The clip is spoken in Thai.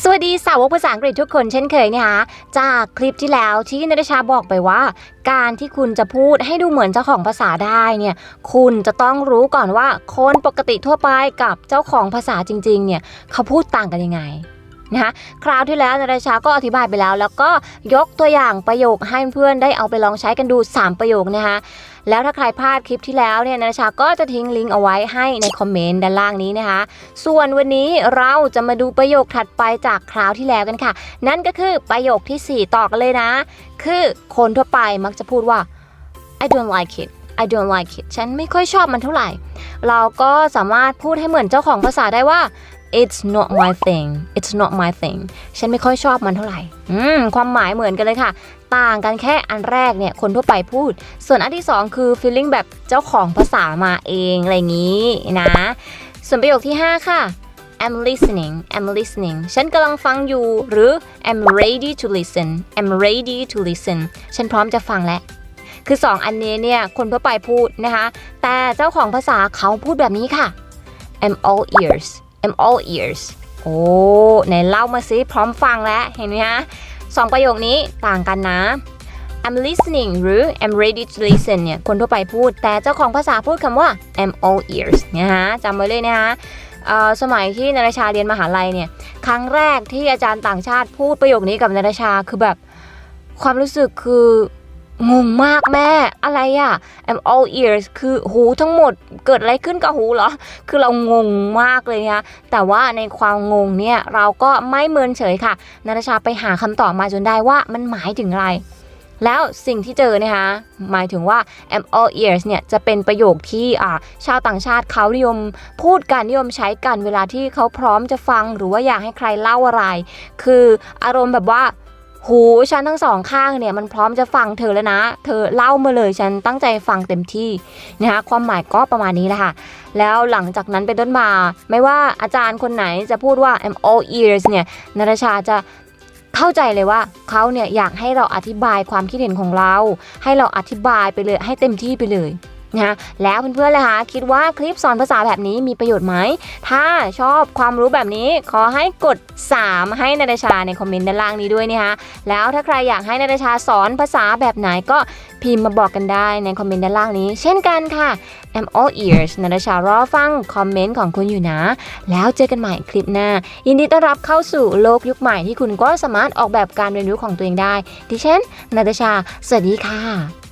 สวัสดีสาวกภาษาอังกฤษทุกคนเช่นเคยนะคะจากคลิปที่แล้วที่นรชาบอกไปว่า การที่คุณจะพูดให้ดูเหมือนเจ้าของภาษาได้เนี่ยคุณจะต้องรู้ก่อนว่าคนปกติทั่วไปกับเจ้าของภาษาจริงๆเนี่ยเขาพูดต่างกันยังไง นะคะคราวที่แล้วนรชาก็อธิบายไปแล้ว แล้วก็ยกตัวอย่างประโยคให้เพื่อนได้เอาไปลองใช้กันดู 3 ประโยคนะคะแล้วถ้าใครพลาดคลิปที่แล้วเนี่ยนรชาก็จะทิ้งลิงก์เอาไว้ให้ในคอมเมนต์ด้านล่างนี้นะคะ ส่วนวันนี้เราจะมาดูประโยคถัดไปจากคราวที่แล้วกันค่ะ นั่นก็คือประโยคทีสี่ 4 ต่อกันเลยนะ คือคนทั่วไปมักจะพูดว่า I don't like it I don't like it ฉันไม่ค่อยชอบมันเท่าไหร่ เราก็สามารถพูดให้เหมือนเจ้าของภาษาได้ว่า it's not my thing it's not my thing ฉันไม่ค่อยชอบมันเท่าไหร่ อืม ความหมายเหมือนกันเลยค่ะ ต่างกันแค่อันแรกเนี่ย คนทั่วไปพูด ส่วนอันที่สองคือ feeling แบบเจ้าของภาษามาเองอะไรอย่างนี้นะ ส่วนประโยคที่ 5 ค่ะ I'm listening I'm listening ฉันกำลังฟังอยู่ หรือ I'm ready to listen I'm ready to listen ฉันพร้อมจะฟังแล้วคือ 2 อันนี้เนี่ย คนทั่วไปพูดนะคะ แต่เจ้าของภาษาเขาพูดแบบนี้ค่ะ I'm all ears I'm all ears โอ้ไหนเล่ามาซิพร้อมฟังแล้วเห็นไหมคะสองประโยคนี้ต่างกันนะ I'm listening หรือ I'm ready to listen เนี่ย คนทั่วไปพูด แต่เจ้าของภาษาพูดคำว่า I'm all ears นะคะจำไว้เลยนะคะสมัยที่นรชาเรียนมหาลัยเนี่ย ครั้งแรกที่อาจารย์ต่างชาติพูดประโยคนี้กับนรชาคือแบบความรู้สึกคือ งงมากแม่อะไรอะ I'm all ears คือหูทั้งหมดเกิดอะไรขึ้นกับหูเหรอ คือเรางงมากเลยนะคะแต่ว่าในความงงเนี่ย เราก็ไม่เมินเฉยค่ะนาตาชาไปหาคำตอบมาจนได้ว่ามันหมายถึงอะไร แล้วสิ่งที่เจอนะคะหมายถึงว่า I'm all ears เนี่ยจะเป็นประโยคที่อ่าชาวต่างชาติเขานิยมพูดกันนิยมใช้กันเวลาที่เขาพร้อมจะฟังหรือว่าอยากให้ใครเล่าอะไร คืออารมณ์แบบว่า หูฉันทั้งสองข้างเนี่ยมันพร้อมจะฟังเธอแล้วนะ เธอเล่ามาเลยฉันตั้งใจฟังเต็มที่นะคะความหมายก็ประมาณนี้แหละค่ะ แล้วหลังจากนั้นเป็นต้นมา ไม่ว่าอาจารย์คนไหนจะพูดว่า I'm all ears เนี่ยนาตาชาจะเข้าใจเลยว่าเขาเนี่ยอยากให้เราอธิบายความคิดเห็นของเรา ให้เราอธิบายไปเลยให้เต็มที่ไปเลย นะคะแล้วเพื่อนๆเลยคะคิดว่าคลิปสอนภาษาแบบนี้มีประโยชน์ไหม ถ้าชอบความรู้แบบนี้ขอให้กด 3 ให้นาตาชาในคอมเมนต์ด้านล่างนี้ด้วยนะคะแล้วถ้าใครอยากให้นาตาชาสอนภาษาแบบไหนก็พิมพ์มาบอกกันได้ในคอมเมนต์ด้านล่างนี้ เช่นกันค่ะ I'm all ears นาตาชารอฟังคอมเมนต์ของคุณอยู่นะ แล้วเจอกันใหม่คลิปหน้า ยินดีต้อนรับเข้าสู่โลกยุคใหม่ที่คุณก็สามารถออกแบบการเรียนรู้ของตัวเองได้ ดิฉันนาตาชา สวัสดีค่ะ